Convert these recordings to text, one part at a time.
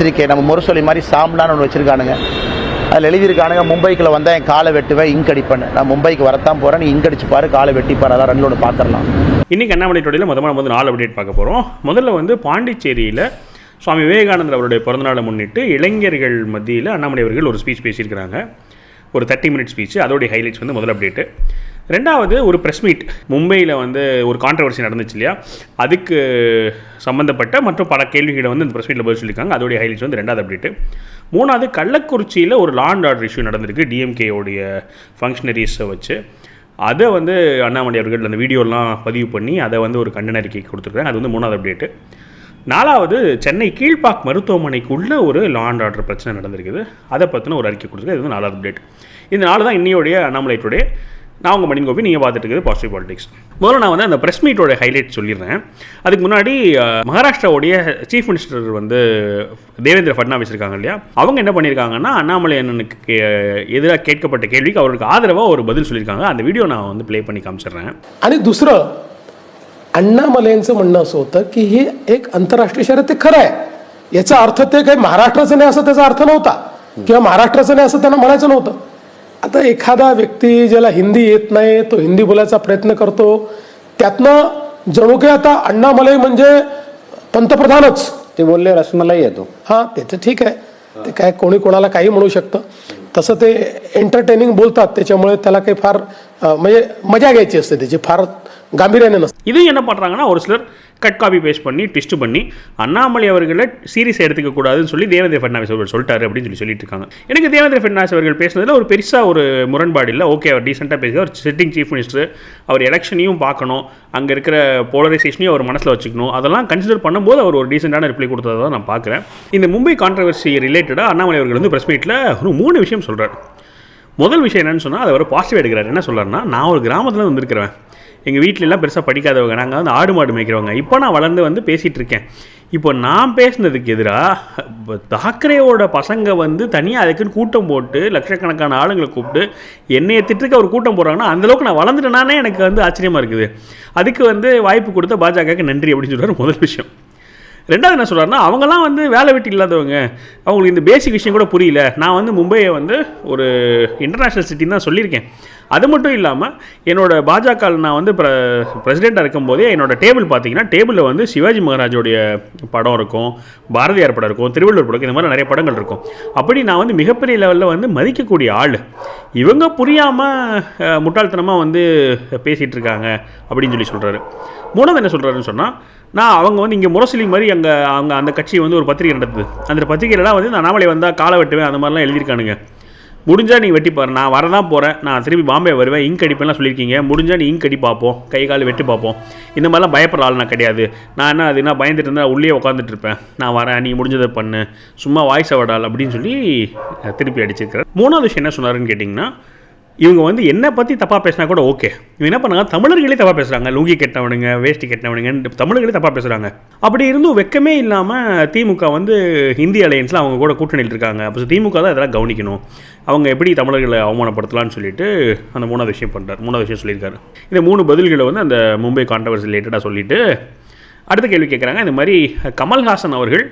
பத்திரிக்கை நம்ம முரசொலி மாதிரி சாம்லான்னு ஒன்று வச்சுருக்கானுங்க. அதில் எழுதியிருக்கானுங்க மும்பைக்குள்ள வந்தால் என் காலை வெட்டுவேன் இங்க் அடிப்பேன் நான் மும்பைக்கு வரத்தான் போகிறேன் நீ இங்க் பாரு காலை வெட்டிப்பார் அதான் ரெண்டு ஒன்று பார்த்துடலாம் இன்றைக்கி அண்ணாமலை டோடியில் முதல்ல நம்ம வந்து நாலு அப்டேட் பார்க்க போகிறோம் முதல்ல வந்து பாண்டிச்சேரியில் சுவாமி விவேகானந்தர் அவருடைய பிறந்தநாளை முன்னிட்டு இளைஞர்கள் மத்தியில் அண்ணாமலை அவர்கள் ஒரு ஸ்பீச் பேசியிருக்கிறாங்க. ஒரு தேர்ட்டி மினிட் ஸ்பீச் அதோடைய ஹைலைட்ஸ் வந்து முதல் அப்டேட்டு ரெண்டாவது ஒரு ப்ரெஸ் மீட் மும்பையில் வந்து ஒரு கான்ட்ரவர்சி நடந்துச்சு இல்லையா? அதுக்கு சம்மந்தப்பட்ட மற்றும் பல கேள்விகளை வந்து இந்த ப்ரெஸ் மீட்டில் பதில் சொல்லியிருக்காங்க. அதோடைய ஹைலைட்ஸ் வந்து ரெண்டாவது அப்டேட்டு மூணாவது கள்ளக்குறிச்சியில் ஒரு லாண்ட் ஆர்டர் இஷ்யூ நடந்திருக்கு. டிஎம்கேயோடைய ஃபங்க்ஷனரிஸை வச்சு. அதை வந்து அண்ணாமலை அவர்கள் அந்த வீடியோலாம் பதிவு பண்ணி அதை வந்து ஒரு கண்டன அறிக்கை கொடுத்துருக்காங்க அது வந்து மூணாவது அப்டேட்டு நாலாவது சென்னை கீழ்பாக் மருத்துவமனைக்குள்ள ஒரு லாண்ட் ஆர்டர் பிரச்சனை நடந்திருக்குது. அதை பற்றின ஒரு அறிக்கை கொடுத்துருக்கு இது வந்து நாலாவது அப்டேட் இந்த நாலு தான் இன்னையோடைய அண்ணாமலை நான் உங்கள் மணின் கோபி நீங்கள் பார்த்துட்டு இருக்குது பாசிட்டிவ் பாலிடிக்ஸ் முதல்ல நான் வந்து அந்த ப்ரெஸ் மீட்டோட ஹைலைட் சொல்லிடுறேன். அதுக்கு முன்னாடி மகாராஷ்டிராவுடைய சீஃப் மினிஸ்டர் வந்து தேவேந்திர ஃபட்னாவிஸ் இருக்காங்க இல்லையா? அவங்க என்ன பண்ணியிருக்காங்கன்னா அண்ணாமலை அண்ணனுக்கு எதிராக கேட்கப்பட்ட கேள்விக்கு அவருக்கு ஆதரவாக ஒரு பதில் சொல்லியிருக்காங்க. அந்த வீடியோ நான் வந்து ப்ளே பண்ணி காமிச்சிடுறேன். அது दुसरं अण्णामलेंचं म्हणणं असं होतं की हे एक आंतरराष्ट्रीय शहर ते खरं आहे याचा अर्थ ते काही महाराष्ट्राचं नाही असं त्याचा अर्थ नव्हता किंवा महाराष्ट्राचं नाही असं त्यांना म्हणायचं नव्हतं आता एखादा व्यक्ती ज्याला हिंदी येत नाही तो हिंदी बोलायचा प्रयत्न करतो त्यातनं जणू काही आता अण्णामलई म्हणजे पंतप्रधानच. ते बोलले रसमलाई येतो. हा ते तर ठीक आहे. ते काय कोणी कोणाला काही म्हणू शकतं. तसं ते एंटरटेनिंग बोलतात त्याच्यामुळे त्याला काही फार म्हणजे मजा घ्यायची असते त्याची. फार கம்பீரன் என்ன? இதையும் என்ன பண்ணுறாங்கன்னா ஒரு சிலர் கட் காப்பி பேஸ்ட் பண்ணி ட்விஸ்ட் பண்ணி அண்ணாமலை அவர்களை சீரியஸ் எடுத்துக்கக்கூடாதுன்னு சொல்லி தேவேந்திர ஃபட்னாவிஸ் அவர்கள் சொல்லிட்டாரு அப்படின்னு சொல்லி சொல்லிட்டு இருக்காங்க. எனக்கு தேவேந்திர ஃபட்னாவிஸ் அவர்கள் பேசுனதில் ஒரு பெருசாக ஒரு முரண்பாடு இல்லை. ஓகே அவர் டீசெண்டாக பேசுகிறார் அவர் சிட்டிங் சீஃப் மினிஸ்டர் அவர் எலெக்ஷனையும் பார்க்கணும். அங்கே இருக்கிற போலரைசேஷனையும் அவர் மனசில் வச்சுக்கணும். அதெல்லாம் கன்சிடர் பண்ணும்போது அவர் ஒரு டீசெண்டான ரிப்ளை கொடுத்ததை தான் நான் பார்க்குறேன். இந்த மும்பை கான்ட்ரவர்சி ரிலேட்டடாக அண்ணாமலை அவர்கள் வந்து ப்ரெஸ் மீட்டில் ஒரு மூணு விஷயம் சொல்கிறார் முதல் விஷயம் என்னென்னு சொன்னால் அதை ஒரு பாசிட்டிவ் எடுக்கிறார். என்ன சொல்கிறாருன்னா நான் ஒரு கிராமத்தில் வந்திருக்கிறேன் எங்கள் வீட்டிலலாம் பெருசாக படிக்காதவங்க. நாங்கள் வந்து ஆடு மாடு மேய்க்கிறவங்க. இப்போ நான் வளர்ந்து வந்து பேசிகிட்டு இருக்கேன் இப்போ நான் பேசுனதுக்கு எதிராக தாக்கரேவோட பசங்க வந்து தனியாக அதுக்குன்னு கூட்டம் போட்டு லட்சக்கணக்கான ஆளுங்களை கூப்பிட்டு என்னையை எத்திட்டுருக்க ஒரு கூட்டம் போடுறாங்கன்னா அந்தளவுக்கு நான் வளர்ந்துட்டேனானே எனக்கு வந்து ஆச்சரியமாக இருக்குது. அதுக்கு வந்து வாய்ப்பு கொடுத்த பாஜகவுக்கு நன்றி அப்படின்னு சொல்கிறார் முதல் விஷயம். ரெண்டாவது என்ன சொல்கிறாருன்னா அவங்கலாம் வந்து வேலை வெட்டி இல்லாதவங்க. அவங்களுக்கு இந்த பேசிக் விஷயம் கூட புரியல. நான் வந்து மும்பையை வந்து ஒரு இன்டர்நேஷ்னல் சிட்டின்னு தான் சொல்லியிருக்கேன். அது மட்டும் இல்லாமல் என்னோட பாஜக நான் வந்து ப்ர பிரசிடெண்ட்டாக இருக்கும்போதே என்னோட டேபிள் பார்த்தீங்கன்னா டேபிளில் வந்து சிவாஜி மகாராஜோடைய படம் இருக்கும் பாரதியார் படம் இருக்கும் திருவள்ளுவர் படம் இந்த மாதிரி நிறைய படங்கள் இருக்கும். அப்படி நான் வந்து மிகப்பெரிய லெவலில் வந்து மதிக்கக்கூடிய ஆள். இவங்க புரியாமல் முட்டாள்தனமாக வந்து பேசிகிட்டு இருக்காங்க அப்படின்னு சொல்லி சொல்கிறாரு மூணாவது என்ன சொல்கிறாருன்னு சொன்னால் நான் அவங்க வந்து இங்கே முரசொலி மாதிரி அங்கே அவங்க அந்த கட்சி வந்து ஒரு பத்திரிகை நடத்துது. அந்த பத்திரிகையிலலாம் வந்து நான் அண்ணாமலை வந்தால் காலை வெட்டுவேன் அந்த மாதிரிலாம் எழுதியிருக்கானுங்க. முடிஞ்சால் நீ வெட்டி பாரு. நான் வரதான் போகிறேன் நான் திரும்பி பாம்பே வருவேன். இங்க் அடிப்பேன்லாம் சொல்லியிருக்கீங்க. முடிஞ்சால் நீ இங்க் அடி பார்ப்போம் கை கால் வெட்டி பார்ப்போம் இந்த மாதிரிலாம் பயப்படுற ஆள் நான் கிடையாது. நான் என்ன அது என்ன பயந்துட்டு இருந்தால் உள்ளே உட்காந்துட்டு இருப்பேன். நான் வரேன் நீ முடிஞ்சதை பண்ணு. சும்மா வாய்ஸ் அவடால் அப்படின்னு சொல்லி திருப்பி அடிச்சிருக்கிறேன் மூணாவது விஷயம் என்ன சொன்னாருன்னு கேட்டிங்கன்னா இவங்க வந்து என்னை பற்றி தப்பாக பேசினா கூட ஓகே. இவங்க என்ன பண்ணாங்க? தமிழர்களே தப்பாக பேசுகிறாங்க லுங்கி கெட்டவனுங்க வேஷ்டி கெட்டவனுங்க தமிழர்களே தப்பாக பேசுகிறாங்க அப்படி இருந்தும் வெக்கமே இல்லாமல் திமுக வந்து ஹிந்தி அலையன்ஸில் அவங்க கூட கூட்டணியில் இருக்காங்க. அப்போ திமுக தான் இதெல்லாம் கவனிக்கணும். அவங்க எப்படி தமிழர்களை அவமானப்படுத்தலாம்னு சொல்லிட்டு அந்த மூணாவது விஷயம் பண்ணுறார் மூணாவது விஷயம் சொல்லியிருக்காரு. இந்த மூணு பதில்களை வந்து அந்த மும்பை கான்ட்ரவர்சி ரிலேட்டடாக சொல்லிட்டு அடுத்த கேள்வி கேட்குறாங்க இந்த மாதிரி கமல்ஹாசன் அவர்கள்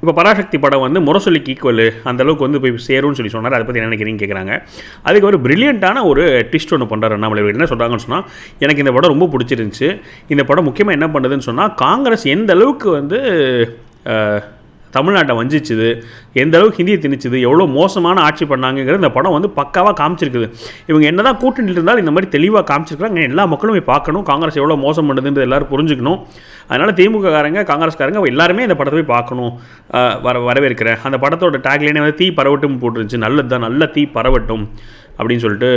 இப்போ பராசக்தி படம் வந்து முரசொலிக்கு ஈக்குவல் அந்தளவுக்கு வந்து போய் சேரும்னு சொல்லி சொன்னார். அதை பற்றி என்ன நினைக்கிறீங்க கேட்குறாங்க அதுக்கு ஒரு பிரில்லியண்ட்டான ஒரு ட்விஸ்ட் ஒன்று பண்ணுறாரு அண்ணாமலை என்ன சொல்கிறாங்கன்னு சொன்னால் எனக்கு இந்த படம் ரொம்ப பிடிச்சிருந்துச்சு. இந்த படம் முக்கியமாக என்ன பண்ணுதுன்னு சொன்னால் காங்கிரஸ் எந்த அளவுக்கு வந்து தமிழ்நாட்டை வஞ்சிச்சுது எந்த அளவுக்கு ஹிந்தியை திணிச்சுது எவ்வளோ மோசமான ஆட்சி பண்ணாங்கங்கிறது இந்த படம் வந்து பக்காவாக காமிச்சிருக்குது. இவங்க என்ன தான் கூட்டணியில் இருந்தாலும் இந்த மாதிரி தெளிவாக காமிச்சிருக்காங்க எல்லா மக்களும் போய் பார்க்கணும். காங்கிரஸ் எவ்வளோ மோசம் பண்ணுதுன்றது எல்லாரும் புரிஞ்சுக்கணும். அதனால் திமுககாரங்க காங்கிரஸ்காரங்க எல்லாருமே இந்த படத்தை போய் பார்க்கணும். வர வரவேற்கிறேன். அந்த படத்தோட டேக்லைனே வந்து தீ பரவட்டும் போட்டுருந்துச்சு. நல்லது தான் நல்ல தீ பரவட்டும் அப்படின்னு சொல்லிட்டு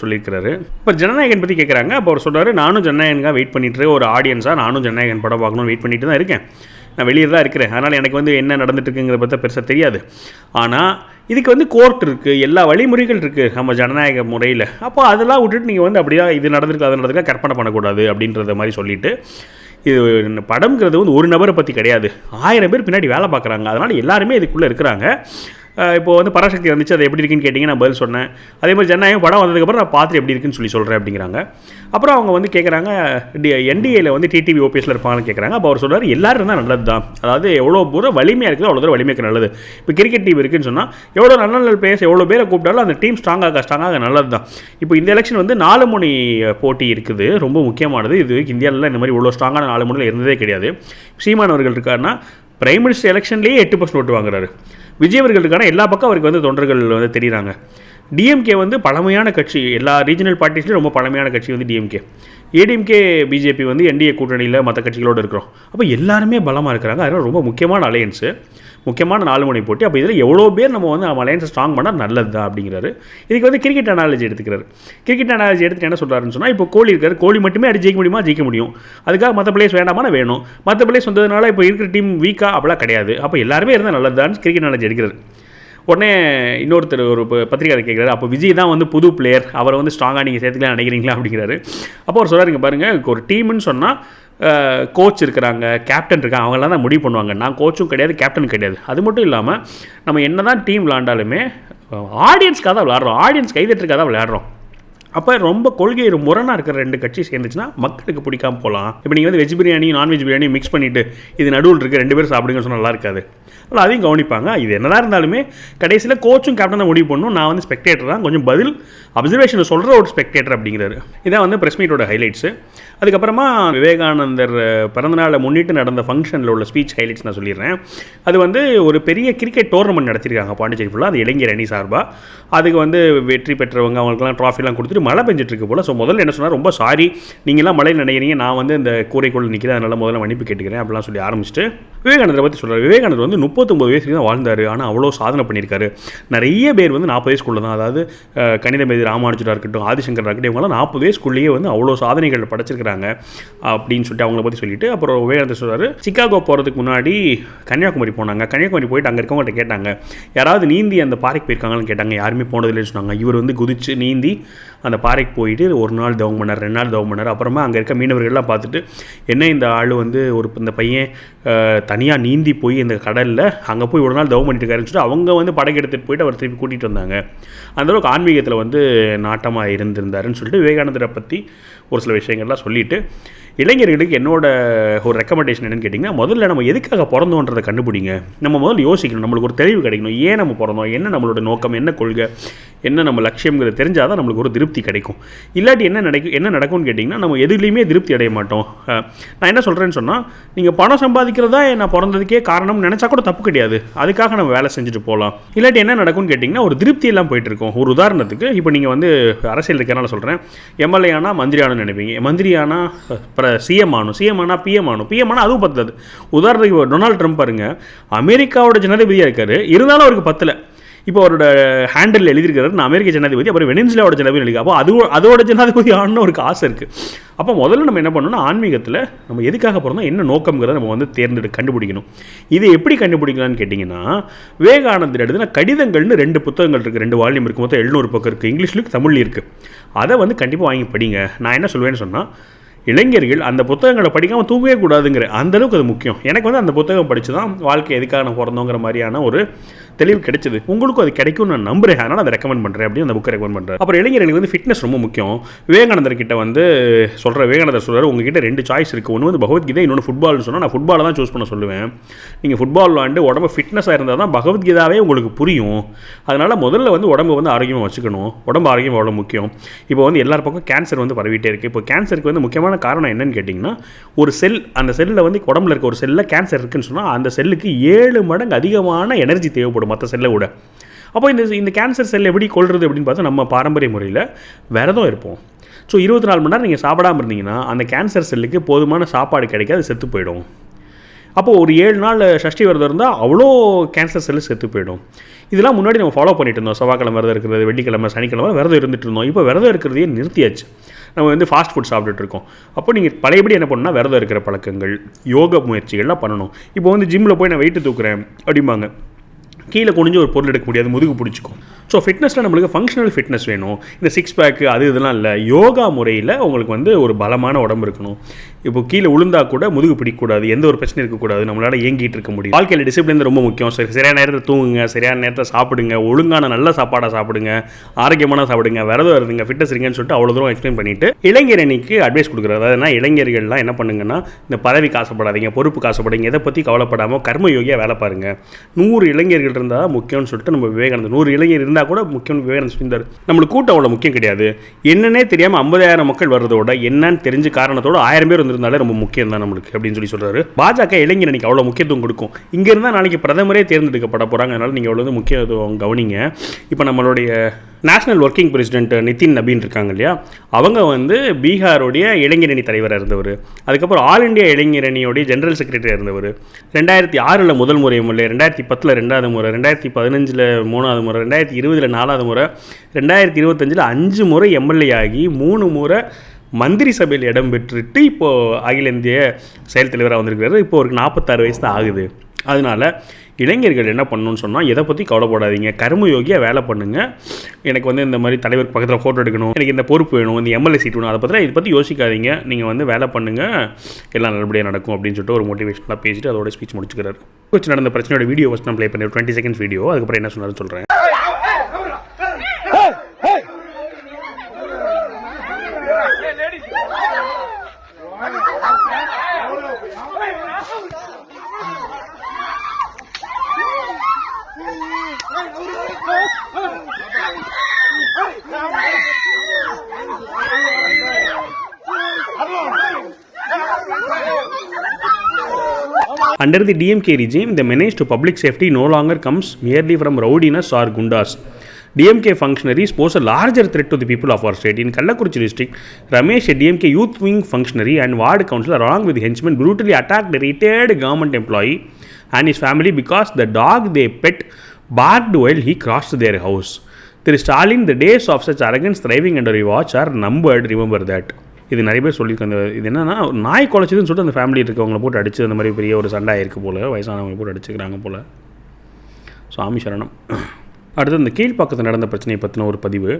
சொல்லியிருக்கிறாரு. இப்போ ஜனநாயகன் பற்றி கேட்குறாங்க அப்போ அவர் சொல்கிறாரு நானும் ஜனநாயகனுக்காக வெயிட் பண்ணிட்டு ஒரு ஆடியன்ஸாக நானும் ஜனநாயகன் படம் பார்க்கணும்னு வெயிட் பண்ணிட்டு தான் இருக்கேன். நான் வெளியே தான் இருக்கிறேன். அதனால் எனக்கு வந்து என்ன நடந்துட்டுருக்குங்கிறத பற்றி பெருசாக தெரியாது. ஆனால் இதுக்கு வந்து கோர்ட் இருக்குது எல்லா வழிமுறைகள் இருக்குது நம்ம ஜனநாயக முறையில். அப்போ அதெல்லாம் விட்டுட்டு நீங்கள் வந்து அப்படியா இது நடந்திருக்கு அது நடந்திருக்கா கற்பனை பண்ணக்கூடாது அப்படின்றத மாதிரி சொல்லிட்டு இது படம்ங்கிறது வந்து ஒரு நபரை பற்றி கிடையாது. ஆயிரம் பேர் பின்னாடி வேலை பார்க்குறாங்க. அதனால் எல்லாருமே இதுக்குள்ளே இருக்கிறாங்க. இப்போ வந்து பராசக்தி வந்துச்சு அது எப்படி இருக்குன்னு கேட்டிங்க நான் பதில் சொன்னேன். அதே மாதிரி ஜனநாயகம் படம் வந்ததுக்கப்புறம் நான் பார்த்துட்டு எப்படி இருக்குன்னு சொல்லி சொல்கிறேன் அப்படிங்கிறாங்க. அப்புறம் அவங்க வந்து கேட்குறாங்க என்டிஏல வந்து டிடிவி ஓபிஎஸில் இருப்பாங்கன்னு கேட்குறாங்க அப்போ அவர் சொல்கிறார் எல்லாரும் இருந்தால் நல்லது தான் அதாவது எவ்வளோ தூரம் வலிமையாக இருக்குது அவ்வளோ தூரம் வலிமைக்கு நல்லது. இப்போ கிரிக்கெட் டீம் இருக்குன்னு சொன்னால் எவ்வளோ நல்ல நல்ல பிளேயர்ஸ் எவ்வளோ பேரை கூப்பிட்டாலும் அந்த டீம் ஸ்ட்ராங்காக ஸ்ட்ராங்காக நல்லது தான் இப்போ இந்த எலெக்ஷன் வந்து நாலு மணி போட்டி இருக்குது ரொம்ப முக்கியமானது. இது இந்தியாவில் இந்த மாதிரி இவ்வளோ ஸ்ட்ராங்கான நாலு மணியில் இருந்ததே கிடையாது. சீமானவர்கள் இருக்காருன்னா பிரைம் மினிஸ்டர் எலெக்ஷன்லேயே எட்டு பர்சன்ட் ஓட்டு வாங்குறாரு. விஜயவர்களுக்கான எல்லா பக்கம் அவருக்கு வந்து தொண்டர்கள் வந்து தெரியுறாங்க. டிஎம்கே வந்து பழமையான கட்சி எல்லா ரீஜனல் பார்ட்டிஸ்லையும் ரொம்ப பழமையான கட்சி வந்து டிஎம்கே ஏடிஎம்கே பிஜேபி வந்து என்டிஏ கூட்டணியில் மற்ற கட்சிகளோடு இருக்கிறோம். அப்போ எல்லாருமே பலமாக இருக்கிறாங்க. அதனால் ரொம்ப முக்கியமான அலையன்ஸு முக்கியமான நாலு மணி போட்டி. அப்போ இதில் எவ்வளோ பேர் நம்ம வந்து நம்ம அலையன்ஸை ஸ்ட்ராங் பண்ணால் நல்லது தான் அப்படிங்கிறாரு. இதுக்கு வந்து கிரிக்கெட் அனாலஜி எடுத்துக்கிறாரு. கிரிக்கெட் அனாலஜி எடுத்துட்டு என்ன சொல்கிறாருன்னு சொன்னால் இப்போ கோலி இருக்காரு. கோலி மட்டுமே அடி ஜெயிக்க முடியுமா? ஜெயிக்க முடியும். அதுக்காக மற்ற பிளேஸ் வேண்டாமான வேணும். மற்ற பிளேஸ் வந்ததுனால இப்போ இருக்கிற டீம் வீக்காக அப்படிலாம் கிடையாது. அப்போ எல்லாருமே இருந்தால் நல்லது தான் கிரிக்கெட் அனாலஜி எடுக்கிறாரு. உடனே இன்னொருத்தர் ஒரு பத்திரிகையாளர் கேட்குறாரு அப்போ விஜய் தான் வந்து புது பிளேயர் அவரை வந்து ஸ்ட்ராங்காக நீங்கள் சேர்த்துக்கலாம் நினைக்கிறீங்களா? அப்படிங்கிறாரு. அப்போ அவர் சொல்கிறாருங்க பாருங்கள் ஒரு டீம்னு சொன்னால் கோச் இருக்கிறாங்க கேப்டன் இருக்காங்க அவங்களாம் தான் முடிவு பண்ணுவாங்க. நான் கோச்சும் கிடையாது கேப்டன் கிடையாது. அது மட்டும் இல்லாமல் நம்ம என்ன தான் டீம் விளாண்டாலுமே ஆடியன்ஸ்க்காக தான் விளாட்றோம் ஆடியன்ஸ் கைதட்டுக்காக தான் விளையாடுறோம். அப்போ ரொம்ப கொள்கை ஒரு முரணாக இருக்கிற ரெண்டு கட்சி சேர்ந்துச்சுன்னா மக்களுக்கு பிடிக்காம போகலாம் இப்போ நீங்கள் வந்து veg biryani non veg biryani mix பண்ணிவிட்டு இது நடுவில் இருக்குது ரெண்டு பேரும் சாப்பிடுங்கன்னு சொன்னால் நல்லா இருக்காது. ஆனால் அதையும் கவனிப்பாங்க. இது என்னதான் இருந்தாலுமே கடைசியில் கோச்சும் கேப்டன் தான் முடிவு பண்ணணும். நான் வந்து ஸ்பெக்டேட்டர் தான். கொஞ்சம் பதில் அப்சர்வேஷனை சொல்கிற ஒரு ஸ்பெக்டேட்டர் அப்படிங்கிறாரு. இதான் வந்து ப்ரெஸ் மீட்டோட ஹைலைட்ஸு அதுக்கப்புறமா விவேகானந்தர் பிறந்தநாளை முன்னிட்டு நடந்த ஃபங்க்ஷனில் உள்ள ஸ்பீச் ஹைலைட்ஸ் நான் சொல்லிடுறேன். அது வந்து ஒரு பெரிய கிரிக்கெட் டோர்னமெண்ட் நடத்திருக்காங்க. பாண்டிச்சேரி ஃபுல்லாக அது இளைஞர் அணி சார்பாக அதுக்கு வந்து வெற்றி பெற்றவங்க அவங்களுக்குலாம் ட்ராஃபிலாம் கொடுத்துட்டு மழை பெஞ்சிட்ருக்கு போல். ஸோ முதல்ல என்ன சொன்னால் ரொம்ப சாரி நீங்களாம் மழையில் நினைக்கிறீங்க நான் வந்து இந்த கூரைக்குள்ளே நிற்கிறேன் அதனால் முதல்ல மன்னிப்பு கேட்டுக்கிறேன். அப்படிலாம் சொல்லி ஆரம்பிச்சுட்டு விவேகானந்தரை பற்றி சொல்கிறார் விவேகானந்தர் வந்து முப்பத்தொம்பது வயசுக்கு தான் வாழ்ந்தார். ஆனால் அவ்வளோ சாதனை பண்ணியிருக்காரு. நிறைய பேர் வந்து நாற்பது வயசுக்குள்ள தான் அதாவது அஹ், கணித ராமானுஜராக இருக்கட்டும் ஆதிசங்கராக இருக்கட்டும் இவங்களாம் நாற்பது வயசுக்குள்ளேயே வந்து அவ்வளோ சாதனைகள் படைச்சிருக்கிறாங்க அப்படின்னு சொல்லிட்டு அவங்கள பற்றி சொல்லிட்டு அப்புறம் விவேகானந்தர் சொல்கிறார் சிக்காகோ போகிறதுக்கு முன்னாடி கன்னியாகுமரி போனாங்க. கன்னியாகுமரி போயிட்டு அங்கே இருக்கவங்கள்ட்ட கேட்டாங்க. யாராவது நீந்தி அந்த பாறைக்கு போயிருக்காங்கன்னு கேட்டாங்க. யாருமே போனதில்லைன்னு சொன்னாங்க. இவர் வந்து குதிச்சு நீந்தி அந்த பாறைக்கு போயிட்டு ஒரு நாள் தவம் பண்ணார் ரெண்டு நாள் தவம் பண்ணார். அப்புறமா அங்கே இருக்க மீனவர்கள்லாம் பார்த்துட்டு என்ன இந்த ஆள் வந்து ஒரு இந்த பையன் தனியாக நீந்தி போய் இந்த கடலில் அங்கே போய் ஒரு நாள் தவம் பண்ணிட்டு இருக்காருன்னு சொல்லிட்டு அவங்க வந்து படகு எடுத்துகிட்டு போயிட்டு அவர் திருப்பி கூட்டிகிட்டு வந்தாங்க. அந்தளவுக்கு ஆன்மீகத்தில் வந்து நாட்டமாக இருந்திருந்தாருன்னு சொல்லிட்டு விவேகானந்தரை பற்றி ஒரு சில விஷயங்கள்லாம் சொல்லிவிட்டு இளைஞர்களுக்கு என்னோட ஒரு ரெக்கமெண்டேஷன் என்னென்னு கேட்டிங்கன்னா முதல்ல நம்ம எதுக்காக பிறந்தோன்றதை கண்டுபிடிங்க. நம்ம முதல்ல யோசிக்கணும். நம்மளுக்கு ஒரு தெளிவு கிடைக்கணும். ஏன் நம்ம பிறந்தோம்? என்ன நம்மளோட நோக்கம்? என்ன கொள்கை? என்ன நம்ம லட்சியங்கிறது தெரிஞ்சால் தான் நம்மளுக்கு ஒரு திருப்தி கிடைக்கும். இல்லாட்டி என்ன நடக்கும் என்ன நடக்கும்னு கேட்டிங்கன்னா நம்ம எதுலேயுமே திருப்தி அடைய மாட்டோம். நான் என்ன சொல்கிறேன்னு சொன்னால் நீங்கள் பணம் சம்பாதிக்கிறதா நான் பிறந்ததுக்கே காரணம்னு நினச்சா கூட தப்பு கிடையாது. அதுக்காக நம்ம வேலை செஞ்சுட்டு போகலாம் இல்லாட்டி என்ன நடக்கும்னு கேட்டிங்கன்னா ஒரு திருப்தி எல்லாம் போயிட்டு இருக்கும். ஒரு உதாரணத்துக்கு இப்போ நீங்கள் வந்து அரசியல் இருக்கிறனால சொல்கிறேன் எம்எல்ஏ ஆனால் மந்திரி நினைப்பீங்க. மந்திரி ஆனால் அப்புறம் சிஎம் ஆனும் சிஎம் ஆனால் பிஎம் ஆனும் பிஎம் ஆனால் அதுவும் பத்தாது உதாரணத்துக்கு டொனால்ட் ட்ரம்ப் பாருங்க அமெரிக்காவோட ஜனாதிபதியாக இருக்காரு. இருந்தாலும் அவருக்கு பத்தலை. இப்போ அவரோட ஹேண்டில் எழுதியிருக்காரு நான் அமெரிக்க ஜனாதிபதி அப்புறம் வெனின்ஸ்லாவோட ஜனாதிபதி எழுதி அப்போ அது அதோட ஜனாதிபதி ஆகணும்னு ஒரு ஆசை இருக்குது அப்போ முதல்ல நம்ம என்ன பண்ணணும்னா ஆன்மீகத்தில் நம்ம எதுக்காக பிறந்தோம் என்ன நோக்கம்ங்கிறத நம்ம வந்து தேர்ந்தெடு கண்டுபிடிக்கணும். இது எப்படி கண்டுபிடிக்கலாம்னு கேட்டிங்கன்னா விவேகானந்தர் எழுதின கடிதங்கள்னு ரெண்டு புத்தகங்கள் இருக்குது ரெண்டு வால்யூம் இருக்குது மொத்தம் எழுநூறு பக்கம் இருக்குது இங்கிலீஷ்லையும் தமிழ்லையும் இருக்குது அதை வந்து கண்டிப்பாக வாங்கி படிங்க. நான் என்ன சொல்வேன்னு சொன்னால் இளைஞர்கள் அந்த புத்தகங்களை படிக்காமல் தூங்கவே கூடாதுங்கிற அந்த அளவுக்கு அது முக்கியம். எனக்கு வந்து அந்த புத்தகம் படித்து தான் வாழ்க்கை எதுக்காக நான் பிறந்தோங்கிற மாதிரியான ஒரு தெளிவு கிடைச்சது. உங்களுக்கும் அது கிடைக்கும்னு நான் நம்புறேன். அதனால் அதை ரெக்கமெண்ட் பண்ணுறேன் அப்படின்னு அந்த புக்கை ரெக்கமெண்ட் பண்ணுறேன் அப்புறம் இளைஞர்களுக்கு வந்து ஃபிட்னஸ் ரொம்ப முக்கியம். விவேகானந்தர் கிட்ட வந்து சொல்கிற விவேகானந்தர் சொல்கிறார் உங்ககிட்ட ரெண்டு சாய்ஸ் இருக்குது ஒன்று வந்து பகவத்கீதை இன்னொன்று ஃபுட்பால்னு சொன்னால் நான் ஃபுட்பாலை தான் சூஸ் பண்ண சொல்லுவேன். நீங்கள் ஃபுட்பால் விளாண்டு உடம்பு ஃபிட்னஸாக இருந்தால் தான் பகவத்கீதாவே உங்களுக்கு புரியும். அதனால் முதல்ல வந்து உடம்பு வந்து ஆரோக்கியமாக வச்சுக்கணும். உடம்பு ஆரோக்கியம் அவ்வளோ முக்கியம்? இப்போ வந்து எல்லார் பக்கம் கேன்சர் வந்து பரவிட்டே இருக்குது இப்போ கேன்சருக்கு வந்து முக்கியமான காரணம் என்னன்னு கேட்டிங்கன்னா ஒரு செல் அந்த செல்லில் வந்து உடம்புல இருக்க ஒரு செல்லில் கேன்சர் இருக்குன்னு சொன்னால் அந்த செல்லுக்கு ஏழு மடங்கு அதிகமான எனர்ஜி தேவைப்படும் மற்ற செல்லை விட அப்போ இந்த இந்த கேன்சர் செல் எப்படி கொள்வது அப்படின்னு பார்த்தா நம்ம பாரம்பரிய முறையில் விரதம் இருப்போம். ஸோ இருபத்தி நாலு மணி நேரம் நீங்கள் சாப்பிடாம இருந்தீங்கன்னா அந்த கேன்சர் செல்லுக்கு போதுமான சாப்பாடு கிடைக்காது செத்து போயிடும். அப்போது ஒரு ஏழு நாள் சஷ்டி விரதம் இருந்தால் அவ்வளோ கேன்சர் செல்லு செத்து போயிடும். இதெல்லாம் முன்னாடி நம்ம ஃபாலோ பண்ணிட்டு இருந்தோம். செவ்வாய்க்கிழமை விரதம் இருக்கிறது வெள்ளிக்கிழமை சனிக்கிழமை விரதம் இருந்துட்டு இருந்தோம். இப்போ விரதம் இருக்கிறதையே நிறுத்தியாச்சு. நம்ம வந்து ஃபாஸ்ட் ஃபுட் சாப்பிட்டுட்டு இருக்கோம். அப்போ நீங்கள் பழையபடி என்ன பண்ணணும்னா விரதம் இருக்கிற பழக்கங்கள் யோக முயற்சிகள்லாம் பண்ணணும். இப்போ வந்து ஜிம்மில் போய் நான் வெயிட்டு தூக்குறேன் அப்படிம்பாங்க. கீழே குனிஞ்சு ஒரு பொருள் எடுக்க முடியாது முதுகு பிடிச்சிக்கும். ஸோ ஃபிட்னஸில் நம்மளுக்கு ஃபங்க்ஷனல் ஃபிட்னஸ் வேணும். இந்த சிக்ஸ் பேக்கு அது இதெல்லாம் இல்லை. யோகா முறையில் உங்களுக்கு வந்து ஒரு பலமான உடம்பு இருக்கணும். இப்போ கீழே விழுந்தா கூட முதுகு பிடிக்கக்கூடாது. எந்த ஒரு பிரச்சனையும் இருக்கக்கூடாது. நம்மளால இயங்கிட்டு இருக்க முடியும். வாழ்க்கையில் டிசிப்ளின் ரொம்ப முக்கியம். சரி சரியான நேரத்தில் தூங்குங்க சரியான நேரத்தில் சாப்பிடுங்க ஒழுங்கான நல்ல சாப்பாடாக சாப்பிடுங்க ஆரோக்கியமான சாப்பிடுங்க விரதம் இருந்துங்க ஃபிட்னஸ் இருங்கன்னு சொல்லிட்டு அவ்வளோ தூரம் எக்ஸ்பிளைன் பண்ணிட்டு இளைஞர் அணிக்கு அட்வைஸ் கொடுக்குறாரு. அதாவது இளைஞர்கள்லாம் என்ன பண்ணுங்கன்னா இந்த பதவி காசப்படாதீங்க பொறுப்பு காசப்படுங்க எதை பற்றி கவலைப்படாமல் கர்ம யோகியா வேலை பாருங்க. நூறு இளைஞர்கள் இருந்தால் முக்கியம்னு சொல்லிட்டு நம்ம விவேகானந்தர் நூறு இளைஞர் இருந்தால் கூட முக்கியம் விவேகானந்தர் சொல்லியிருந்தார். நம்மளுக்கு கூட்டம் அவ்வளோ முக்கியம் கிடையாது. என்னன்னே தெரியாமல் ஐம்பதாயிரம் மக்கள் வர்றதோட என்னன்னு தெரிஞ்ச காரணத்தோட ஆயிரம் பேர் இருந்தாலே ரொம்ப முக்கியம் தான் நம்மளுக்கு அப்படின்னு சொல்லி சொல்கிறாரு பாஜக இளைஞர் அன்னைக்கு அவ்வளோ முக்கியத்துவம் கொடுக்கும். இங்கே இருந்தால் நாளைக்கு பிரதமரே தேர்ந்தெடுக்கப்பட போகிறாங்க அதனால் நீங்கள் அவ்வளோ முக்கியத்துவம் கவனிங்க. இப்போ நம்மளுடைய national working president Nitin Nabin இருக்காங்க இல்லையா? அவங்க வந்து பீகாருடைய இளைஞரணி தலைவராக இருந்தவர். அதுக்கப்புறம் ஆல் இந்தியா இளைஞரணியோடைய ஜென்ரல் செக்ரட்டரியாக இருந்தவர். ரெண்டாயிரத்தி ஆறில் முதல் முறை முறை ரெண்டாயிரத்தி பத்தில் ரெண்டாவது முறை ரெண்டாயிரத்தி பதினஞ்சில் மூணாவது முறை ரெண்டாயிரத்தி இருபதில் நாலாவது முறை ரெண்டாயிரத்தி இருபத்தஞ்சில் அஞ்சு முறை எம்எல்ஏ ஆகி மூணு முறை மந்திரி சபையில் இடம் பெற்றுட்டு இப்போது அகில இந்திய செயல் தலைவராக வந்திருக்கிறாரு. இப்போ ஒரு நாற்பத்தாறு வயசு தான் ஆகுது. அதனால இளைஞர்கள் என்ன பண்ணணும்னு சொன்னால் எதை பற்றி கவலைப்படாதீங்க. கர்மயோகியாக வேலை பண்ணுங்கள் எனக்கு வந்து இந்த மாதிரி தலைவருக்கு பக்கத்தில் ஃபோட்டோ எடுக்கணும். எனக்கு இந்த பொறுப்பு வேணும் இந்த எம்எல்ஏ சீட் வேணும் அதை பற்றி இதை பற்றி யோசிக்காதீங்க. நீங்கள் வந்து வேலை பண்ணுங்கள் எல்லாம் நல்லபடியாக நடக்கும் அப்படின்னு சொல்லிட்டு ஒரு மோட்டிவேஷனாக பேசிட்டு அதோட ஸ்பீச் முடிச்சுக்கிறாரு. வச்சு நடந்த பிரச்சனையோட வீடியோ ஃபஸ்ட் நான் ப்ளே பண்ணி டுவெண்ட்டி செகண்ட்ஸ் வீடியோ அதுக்கப்புறம் என்ன சொன்னாலும் சொல்கிறேன் Under the DMK regime, the menace to public safety no longer comes merely from rowdiness or gundas. DMK functionaries pose a larger threat to the people of our state. In Kallakurichi district, Ramesh, a DMK youth wing functionary and ward councillor, along with henchmen, brutally attacked a retired government employee and his family because the dog they pet barked while he crossed their house. Thiru Stalin, the days of such arrogance thriving under your watch are numbered, remember that. இது நிறைய பேர் சொல்லியிருக்காங்க. இது என்னன்னா ஒரு நாய் குலைச்சதுன்னு சொல்லிட்டு அந்த ஃபேமிலி இருக்கவங்களை போட்டு அடிச்சு அந்த மாதிரி பெரிய ஒரு சண்டை ஆயிருக்கு போல். வயசானவங்க போட்டு அடிச்சுக்கிறாங்க போல். சுவாமி சரணம். அடுத்து இந்த கீழ்ப்பாக்கத்தில் நடந்த பிரச்சனையை பற்றின ஒரு பதிவு.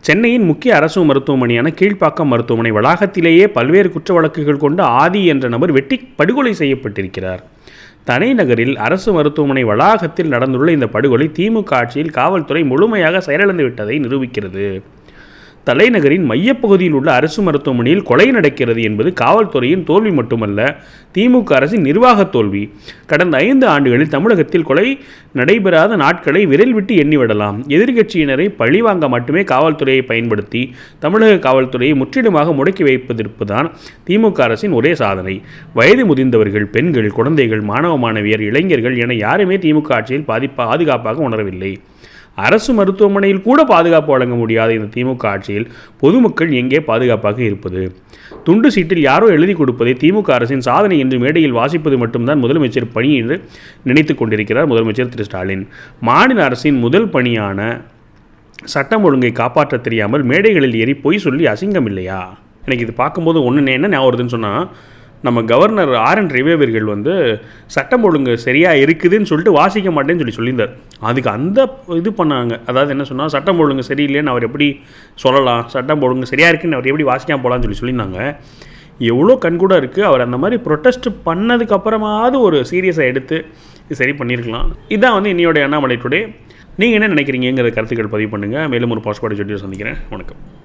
சென்னையின் முக்கிய அரசு மருத்துவமனையான கீழ்ப்பாக்கம் மருத்துவமனை வளாகத்திலேயே பல்வேறு குற்ற வழக்குகள் கொண்ட ஆதி என்ற நபர் வெட்டி படுகொலை செய்யப்பட்டிருக்கிறார். தலைநகரில் அரசு மருத்துவமனை வளாகத்தில் நடந்துள்ள இந்த படுகொலை திமுக ஆட்சியில் காவல்துறை முழுமையாக செயலிழந்து விட்டதை நிரூபிக்கிறது. தலைநகரின் மையப்பகுதியில் உள்ள அரசு மருத்துவமனையில் கொலை நடக்கிறது என்பது காவல்துறையின் தோல்வி மட்டுமல்ல திமுக அரசின் நிர்வாகத் தோல்வி. கடந்த ஐந்து ஆண்டுகளில் தமிழகத்தில் கொலை நடைபெறாத நாட்களை விரல் விட்டு எண்ணிவிடலாம். எதிர்க்கட்சியினரை பழிவாங்க மட்டுமே காவல்துறையை பயன்படுத்தி தமிழக காவல்துறையை முற்றிலுமாக முடக்கி வைப்பதற்குதான் திமுக அரசின் ஒரே சாதனை. வயது முதிர்ந்தவர்கள் பெண்கள் குழந்தைகள் மாணவ மாணவியர் இளைஞர்கள் என யாருமே திமுக ஆட்சியில் பாதிப்பா பாதுகாப்பாக உணரவில்லை. அரசு மருத்துவமனையில் கூட பாதுகாப்பு வழங்க முடியாத இந்த திமுக ஆட்சியில் பொதுமக்கள் எங்கே பாதுகாப்பாக இருப்பது? துண்டு சீட்டில் யாரோ எழுதி கொடுப்பதை திமுக அரசின் சாதனை என்று மேடையில் வாசிப்பது மட்டும்தான் முதலமைச்சர் பணி என்று நினைத்து கொண்டிருக்கிறார் முதலமைச்சர் திரு ஸ்டாலின். மாநில அரசின் முதல் பணியான சட்டம் ஒழுங்கை காப்பாற்ற தெரியாமல் மேடைகளில் ஏறி பொய் சொல்லி அசிங்கம் இல்லையா? எனக்கு இது பார்க்கும்போது ஒன்று என்ன ஞாபகம் வருதுன்னு சொன்னால் நம்ம கவர்னர் ஆர் என் ரவிவர்கள் வந்து சட்டம் ஒழுங்கு சரியாக இருக்குதுன்னு சொல்லிட்டு வாசிக்க மாட்டேன்னு சொல்லி சொல்லியிருந்தார். அதுக்கு அந்த இது பண்ணாங்க. அதாவது என்ன சொன்னால் சட்டம் ஒழுங்கு சரியில்லைன்னு அவர் எப்படி சொல்லலாம்? சட்டம் ஒழுங்கு சரியாக இருக்குன்னு அவர் எப்படி வாசிக்காம போகலான்னு சொல்லி சொல்லியிருந்தாங்க. எவ்வளோ கண்கூட இருக்குது அவர் அந்த மாதிரி ப்ரொட்டஸ்ட் பண்ணதுக்கப்புறமாவது ஒரு சீரியஸாக எடுத்து இது சரி பண்ணியிருக்கலாம். இதான் வந்து இன்னையோட அண்ணாமலை டுடே நீங்கள் என்ன நினைக்கிறீங்கிற கருத்துக்கள் பதிவு பண்ணுங்கள் மேலும் ஒரு பாஸ்போர்ட் சொல்லி சந்திக்கிறேன். வணக்கம்.